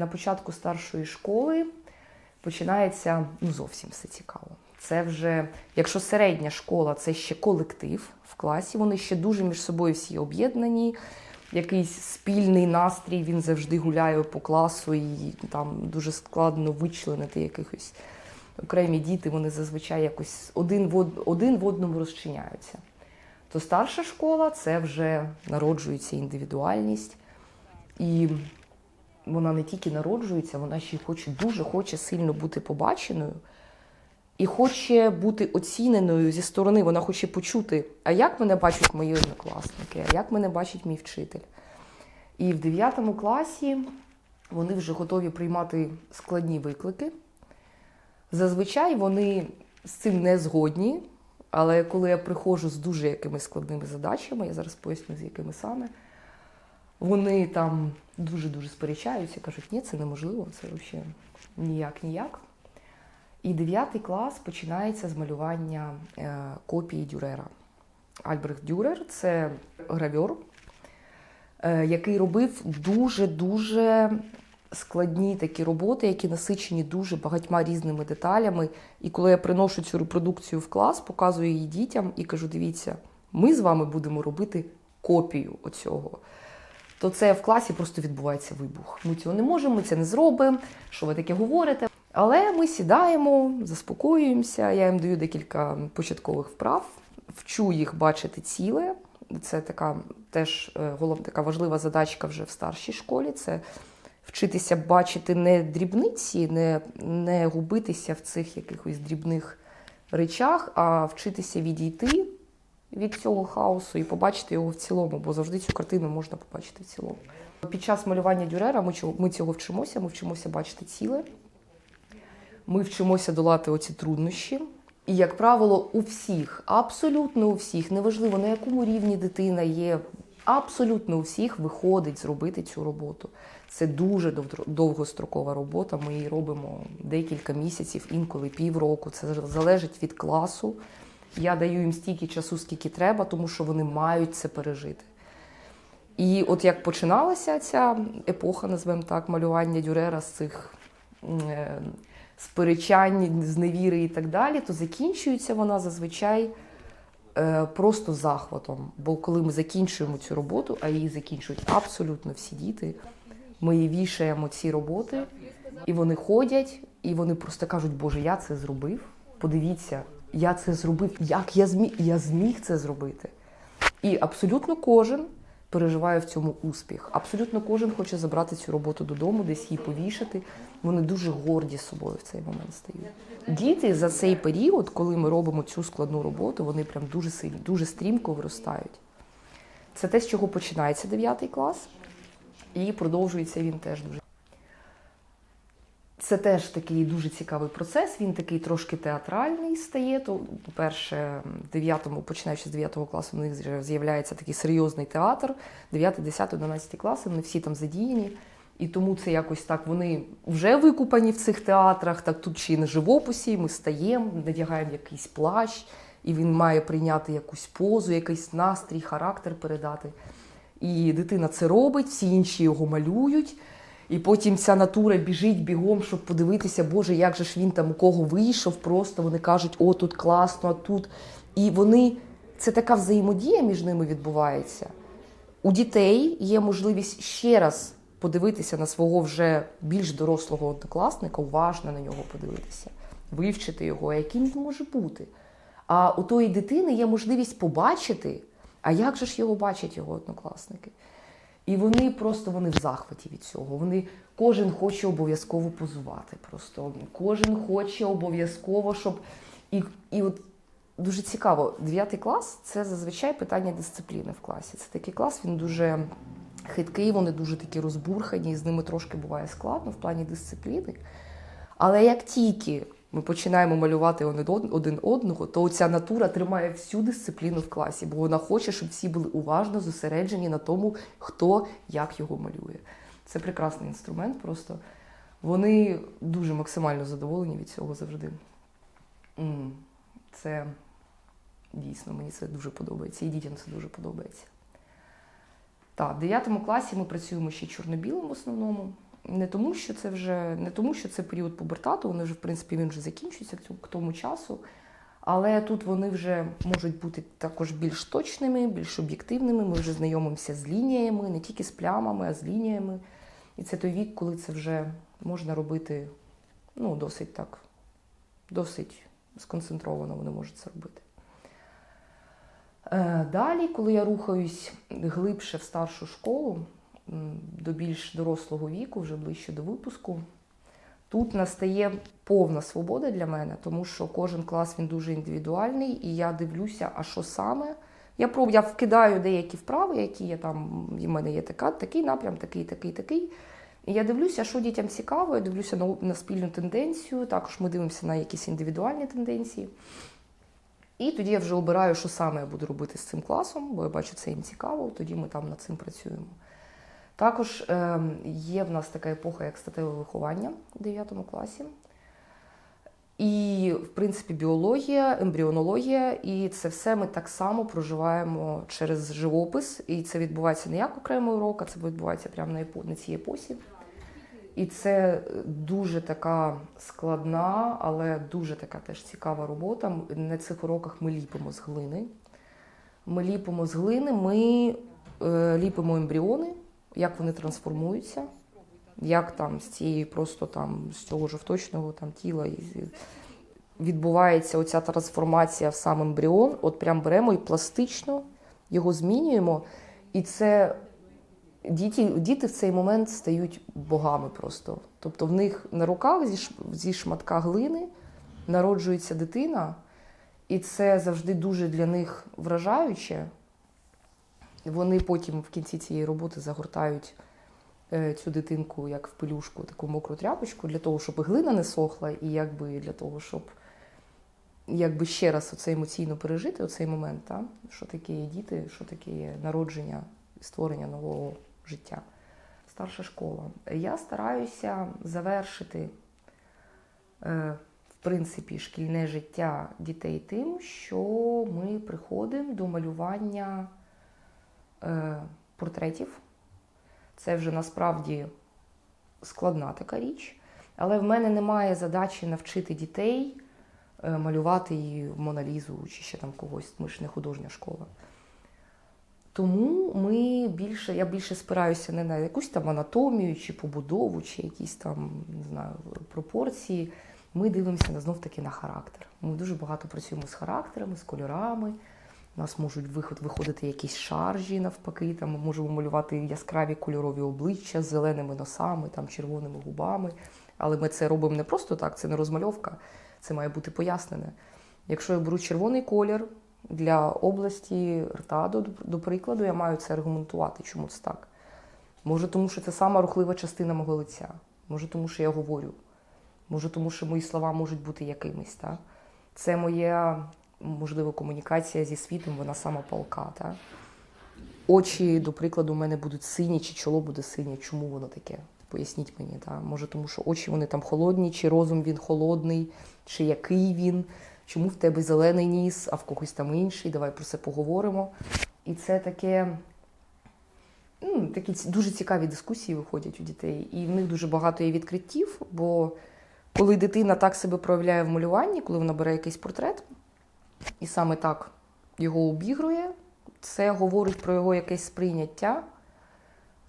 На початку старшої школи починається ну, зовсім все цікаво. Це вже, якщо середня школа, це ще колектив в класі, вони ще дуже між собою всі об'єднані. Якийсь спільний настрій, він завжди гуляє по класу, і там дуже складно вичленити якихось окремі діти, вони зазвичай якось один в, од- один в одному розчиняються. То старша школа це вже народжується індивідуальність. І вона не тільки народжується, вона ще й хоче дуже хоче сильно бути побаченою і хоче бути оціненою зі сторони. Вона хоче почути, а як мене бачать мої однокласники, а як мене бачить мій вчитель. І в 9 класі вони вже готові приймати складні виклики. Зазвичай вони з цим не згодні, але коли я приходжу з дуже якимись складними задачами, я зараз поясню, з якими саме, вони там дуже-дуже сперечаються, кажуть, ні, це неможливо, це взагалі ніяк, ніяк. І 9 клас починається з малювання е, копії Дюрера. Альбрехт Дюрер це гравьор, е, який робив дуже-дуже складні такі роботи, які насичені дуже багатьма різними деталями. І коли я приношу цю репродукцію в клас, показую її дітям і кажу: дивіться, ми з вами будемо робити копію оцього. То це в класі просто відбувається вибух. Ми цього не можемо, ми це не зробимо. Що ви таке говорите? Але ми сідаємо, заспокоюємося. Я їм даю декілька початкових вправ, вчу їх бачити ціле. Це така теж е, головна така важлива задачка вже в старшій школі. Це вчитися бачити не дрібниці, не, не губитися в цих якихось дрібних речах, а вчитися відійти від цього хаосу і побачити його в цілому, бо завжди цю картину можна побачити в цілому. Під час малювання дюрера ми ми цього вчимося, ми вчимося бачити ціле, ми вчимося долати оці труднощі. І, як правило, у всіх, абсолютно у всіх, неважливо на якому рівні дитина є, абсолютно у всіх виходить зробити цю роботу. Це дуже довгострокова робота. Ми її робимо декілька місяців, інколи півроку. Це залежить від класу. Я даю їм стільки часу, скільки треба, тому що вони мають це пережити. І от як починалася ця епоха, назвемо так, малювання Дюрера з цих е, сперечань, зневіри і так далі, то закінчується вона зазвичай е, просто захватом. Бо коли ми закінчуємо цю роботу, а її закінчують абсолютно всі діти, ми вішаємо ці роботи, і вони ходять, і вони просто кажуть, Боже, я це зробив. Подивіться, я це зробив. Як я зміг? Я зміг це зробити. І абсолютно кожен переживає в цьому успіх. Абсолютно кожен хоче забрати цю роботу додому, десь її повішати. Вони дуже горді собою в цей момент стають. Діти за цей період, коли ми робимо цю складну роботу, вони прям дуже сильно, дуже стрімко виростають. Це те, з чого починається 9 клас, і продовжується він теж дуже. Це теж такий дуже цікавий процес. Він такий трошки театральний стає. То, по-перше, в 9, починаючи з 9 класу, в них з'являється такий серйозний театр. 9, 10, 11 класи, вони всі там задіяні. І тому це якось так вони вже викупані в цих театрах. Так тут чи на живописі ми стаємо, надягаємо якийсь плащ, і він має прийняти якусь позу, якийсь настрій, характер передати. І дитина це робить, всі інші його малюють. І потім ця натура біжить бігом, щоб подивитися, Боже, як же ж він там у кого вийшов. Просто вони кажуть, о, тут класно, а тут. І вони це така взаємодія між ними відбувається. У дітей є можливість ще раз подивитися на свого вже більш дорослого однокласника, уважно на нього подивитися, вивчити його, яким він може бути. А у тої дитини є можливість побачити, а як же ж його бачать його однокласники. І вони просто вони в захваті від цього. Вони кожен хоче обов'язково позувати. Просто кожен хоче обов'язково, щоб і, і от дуже цікаво, 9 клас це зазвичай питання дисципліни в класі. Це такий клас, він дуже хиткий, вони дуже такі розбурхані, і з ними трошки буває складно в плані дисципліни. Але як тільки ми починаємо малювати один одного, то ця натура тримає всю дисципліну в класі, бо вона хоче, щоб всі були уважно зосереджені на тому, хто як його малює. Це прекрасний інструмент. Просто вони дуже максимально задоволені від цього завжди. Це дійсно мені це дуже подобається, і дітям це дуже подобається. Так, в 9 класі ми працюємо ще чорно-білим в основному. Не тому, що це вже не тому, що це період пубертату, вони вже, в принципі, він вже закінчується к тому часу. Але тут вони вже можуть бути також більш точними, більш об'єктивними. Ми вже знайомимося з лініями, не тільки з плямами, а з лініями. І це той вік, коли це вже можна робити ну, досить так, досить сконцентровано вони можуть це робити. Е, Далі, коли я рухаюсь глибше в старшу школу, до більш дорослого віку, вже ближче до випуску, тут настає повна свобода для мене, тому що кожен клас він дуже індивідуальний, і я дивлюся, а що саме. Я проб, я вкидаю деякі вправи, які я там, в мене є така, такий напрям, такий, такий, такий. І я дивлюся, що дітям цікаво, я дивлюся на, на спільну тенденцію, також ми дивимося на якісь індивідуальні тенденції. І тоді я вже обираю, що саме я буду робити з цим класом, бо я бачу, це їм цікаво, тоді ми там над цим працюємо. Також е, є в нас така епоха, як статеве виховання в 9 класі. І, в принципі, біологія, ембріонологія, і це все ми так само проживаємо через живопис. І це відбувається не як окремий урок, а це відбувається прямо на, епо- на цій епосі. І це дуже така складна, але дуже така теж цікава робота. На цих уроках ми ліпимо з глини. Ми ліпимо з глини, ми е, ліпимо ембріони, як вони трансформуються, як там з цієї просто там з цього жовточного там тіла відбувається оця трансформація в сам ембріон. От прям беремо і пластично його змінюємо. І це діти, діти в цей момент стають богами просто. Тобто в них на руках зі, зі шматка глини народжується дитина, і це завжди дуже для них вражаюче. Вони потім в кінці цієї роботи загортають е, цю дитинку як в пелюшку, таку мокру тряпочку, для того, щоб і глина не сохла, і якби для того, щоб якби ще раз оце емоційно пережити оцей момент, та? що таке є діти, що таке є народження, створення нового життя. Старша школа. Я стараюся завершити, е, в принципі, шкільне життя дітей тим, що ми приходимо до малювання портретів. Це вже насправді складна така річ. Але в мене немає задачі навчити дітей е, малювати її в Моналізу чи ще там когось. Ми ж не художня школа. Тому ми більше, я більше спираюся не на якусь там анатомію, чи побудову, чи якісь там не знаю, пропорції. Ми дивимося знов таки на характер. Ми дуже багато працюємо з характерами, з кольорами. У нас можуть виход, виходити якісь шаржі навпаки. Там ми можемо малювати яскраві кольорові обличчя з зеленими носами, там червоними губами. Але ми це робимо не просто так, це не розмальовка, це має бути пояснене. Якщо я беру червоний колір для області рта, до, до прикладу, я маю це аргументувати, чому це так. Може, тому що це сама рухлива частина мого лиця. Може, тому що я говорю. Може, тому що мої слова можуть бути якимись. Так? Це моя, можливо, комунікація зі світом, вона сама палка. Так? Очі, до прикладу, у мене будуть сині, чи чоло буде синє. Чому воно таке? Поясніть мені. Так? Може, тому що очі вони там холодні, чи розум він холодний, чи який він, чому в тебе зелений ніс, а в когось там інший. Давай про це поговоримо. І це таке. Ну, такі дуже цікаві дискусії виходять у дітей, і в них дуже багато є відкриттів, бо коли дитина так себе проявляє в малюванні, коли вона бере якийсь портрет і саме так його обігрує, це говорить про його якесь сприйняття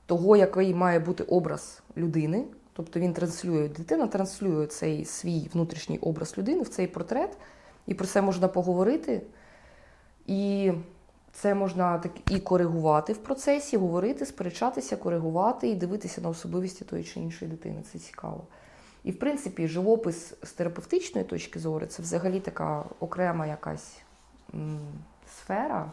того, який має бути образ людини. Тобто він транслює, дитина транслює цей свій внутрішній образ людини в цей портрет, і про це можна поговорити. І це можна так і коригувати в процесі, говорити, сперечатися, коригувати і дивитися на особливості тої чи іншої дитини. Це цікаво. І, в принципі, живопис з терапевтичної точки зору це взагалі така окрема якась сфера,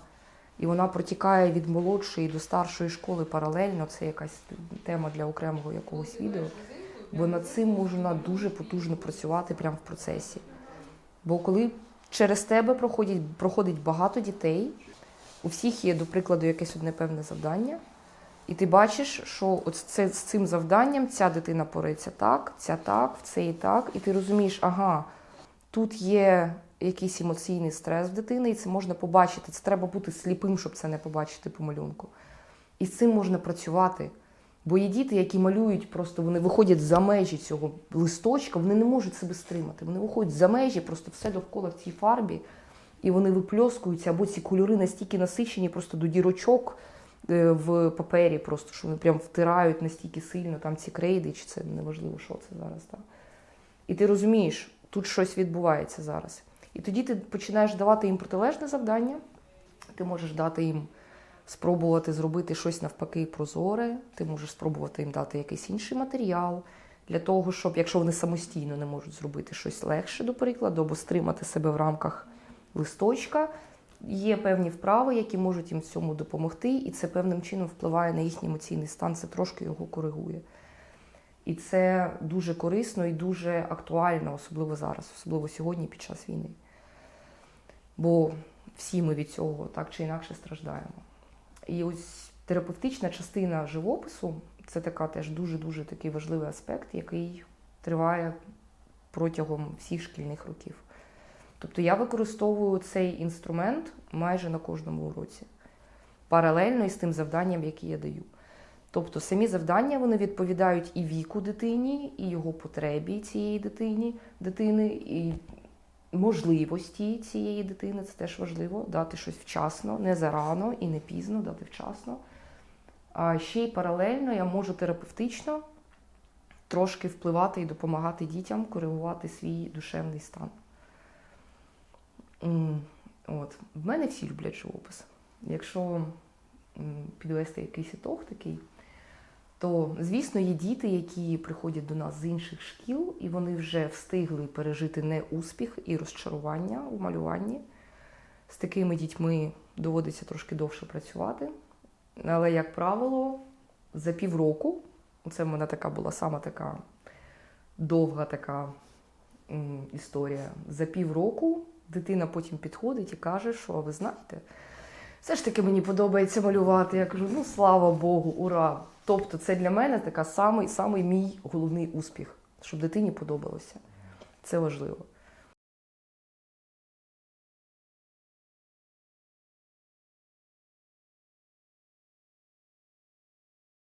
і вона протікає від молодшої до старшої школи паралельно. Це якась тема для окремого якогось відео. Бо над цим можна дуже потужно працювати прямо в процесі. Бо коли через тебе проходять, проходить багато дітей, у всіх є, до прикладу, якесь одне певне завдання, і ти бачиш, що от це, з цим завданням ця дитина порається так, ця так, в це і так, і ти розумієш, ага, тут є якийсь емоційний стрес в дитини, і це можна побачити. Це треба бути сліпим, щоб це не побачити по малюнку. І з цим можна працювати. Бо є діти, які малюють, просто вони виходять за межі цього листочка, вони не можуть себе стримати. Вони виходять за межі, просто все довкола в цій фарбі, і вони випльоскуються, або ці кольори настільки насичені, просто до дірочок в папері, просто що вони прям втирають настільки сильно там ці крейди, чи це неважливо, що це зараз. Так? І ти розумієш, тут щось відбувається зараз. І тоді ти починаєш давати їм протилежне завдання, ти можеш дати їм спробувати зробити щось навпаки прозоре, ти можеш спробувати їм дати якийсь інший матеріал для того, щоб, якщо вони самостійно не можуть зробити щось легше, до прикладу, або стримати себе в рамках листочка, є певні вправи, які можуть їм в цьому допомогти, і це певним чином впливає на їхній емоційний стан, це трошки його коригує. І це дуже корисно і дуже актуально, особливо зараз, особливо сьогодні під час війни. Бо всі ми від цього так чи інакше страждаємо. І ось терапевтична частина живопису це така теж дуже-дуже такий важливий аспект, який триває протягом всіх шкільних років. Тобто я використовую цей інструмент майже на кожному уроці, паралельно із тим завданням, яке я даю. Тобто самі завдання вони відповідають і віку дитині, і його потребі цієї дитині, дитини, і можливості цієї дитини. Це теж важливо дати щось вчасно, не зарано і не пізно, дати вчасно. А ще й паралельно я можу терапевтично трошки впливати і допомагати дітям коригувати свій душевний стан. От. В мене всі люблять живопис. Якщо підвести якийсь ітог такий, то, звісно, є діти, які приходять до нас з інших шкіл, і вони вже встигли пережити неуспіх і розчарування у малюванні. З такими дітьми доводиться трошки довше працювати. Але, як правило, за півроку, це в мене така була сама така довга така історія. За півроку дитина потім підходить і каже, що ви знаєте, все ж таки мені подобається малювати. Я кажу, ну слава Богу, ура! Тобто, це для мене така самий, самий мій головний успіх, щоб дитині подобалося. Це важливо.